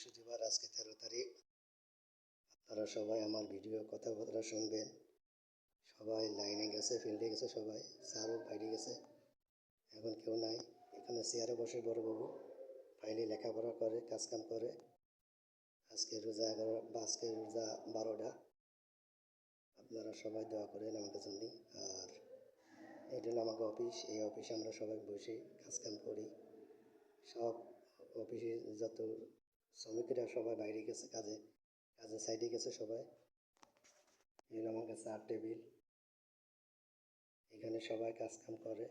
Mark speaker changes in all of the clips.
Speaker 1: বৃহস্পতিবার আজকে তেরো তারিখ। আপনারা সবাই আমার ভিডিও কথাবার্তা শুনবেন। সবাই লাইনে গেছে ফিল্ডে গেছে সবাই। স্যারও বাইরে গেছে। এখন কেউ নাই। এখানে চেয়ারে বসে বড়বাবু ফাইলে লেখাপড়া করে, কাজকাম করে। আজকে রোজা এগারো বা আজকে রোজা বারোটা। আপনারা সবাই দোয়া করেন আমাদের জন্য। আর এটা হলো আমাকে অফিস এই অফিসে আমরা সবাই বসে কাজকাম করি। সব অফিসে যত শ্রমিকেরা সবাই বাইরে গেছে, কাজে কাজে সাইডে গেছে সবাই। এগুলো আমার কাছে চার টেবিল এখানে সবাই কাজকাম করে।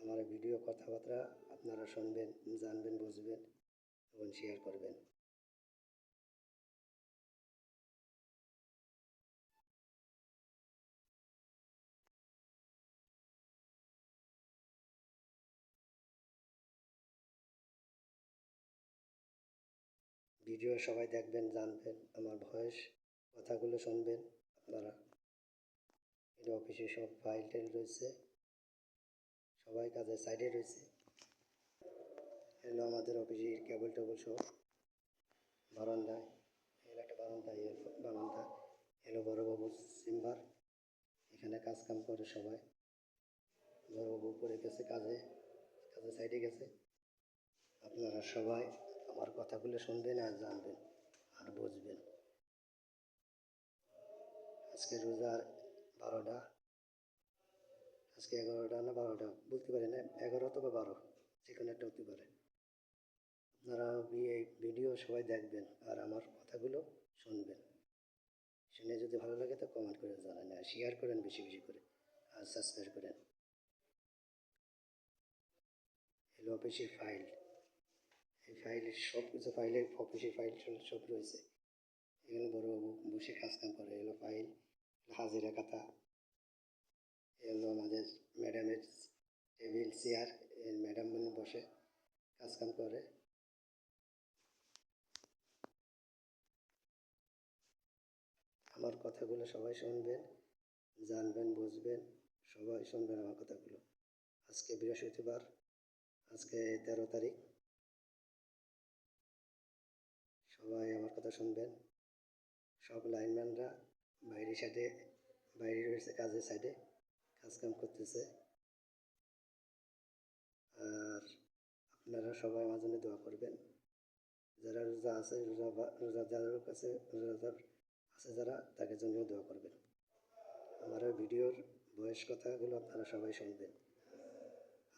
Speaker 1: আমার ভিডিও কথাবার্তা আপনারা শুনবেন, জানবেন, বুঝবেন এবং শেয়ার করবেন। ভিডিও সবাই দেখবেন, জানবেন, আমার ভয়েস, কথাগুলো শুনবেন আপনারা। এটা অফিসে সব ফাইল টাইল রয়েছে, সবাই কাজের সাইডে রয়েছে। এলো আমাদের অফিসের কেবল টেবল সব, বারান্দায় এলো একটা বারান্দা, এর বারান্দা। এলো বড়বাবু চেম্বার এখানে কাজ কাম করে সবাই। বড়বাবু উপরে গেছে কাজে কাজে সাইডে গেছে। আপনারা সবাই আমার কথাগুলো শুনবেন আর জানবেন আর বুঝবেন। আজকে রোজার বারোটা। আজকে এগারোটা না বারোটা? বলতে পারি না, এগারো অথবা বারো যে কোনো একটা হতে পারে। আপনারা এই ভিডিও সবাই দেখবেন আর আমার কথাগুলো শুনবেন। শুনে যদি ভালো লাগে তো কমেন্ট করে জানান আর শেয়ার করেন বেশি বেশি করে আর সাবস্ক্রাইব করেন। এলো অফিসের ফাইল এই ফাইলের সব কিছু ফাইলের অফিসের ফাইল সব রয়েছে। এগুলো বড়বাবু বসে কাজ কাম করে এগুলো ফাইল হাজিরা খাতা এগুলো আমাদের ম্যাডামের টেবিল চেয়ার ম্যাডাম বসে কাজ কাম করে। আমার কথাগুলো সবাই শুনবেন, জানবেন, বুঝবেন, সবাই শুনবেন আমার কথাগুলো। আজকে বৃহস্পতিবার, আজকে তেরো তারিখ। সবাই আমার কথা শুনবেন। সব লাইনম্যানরা বাইরের সাইডে বাইরে রয়েছে কাজের সাইডে কাজকাম করতেছে। আর আপনারা সবাই আমার জন্য দোয়া করবেন। যারা রোজা আছে, রোজা রোজা যাদের কাছে রোজাদার আছে যারা, তাদের জন্য দোয়া করবেন। আমার ভিডিওর বয়স কথাগুলো আপনারা সবাই শুনবেন।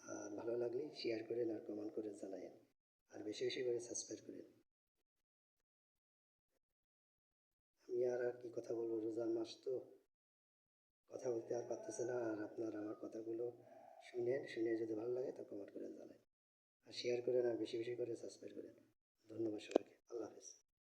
Speaker 1: আর ভালো লাগলে শেয়ার করেন আর কমেন্ট করে জানায়েন। আর বেশি বেশি করে সাবস্ক্রাইব করেন। আমি আর আর কি কথা বলব? রোজার মাস তো কথা বলতে আর পারতেছে না। আর আপনার আমার কথাগুলো শুনেন শুনে যদি ভালো লাগে তো কমেন্ট করে জানেন আর শেয়ার করেন আর বেশি বেশি করে সাবস্ক্রাইব করেন। ধন্যবাদ সবাইকে।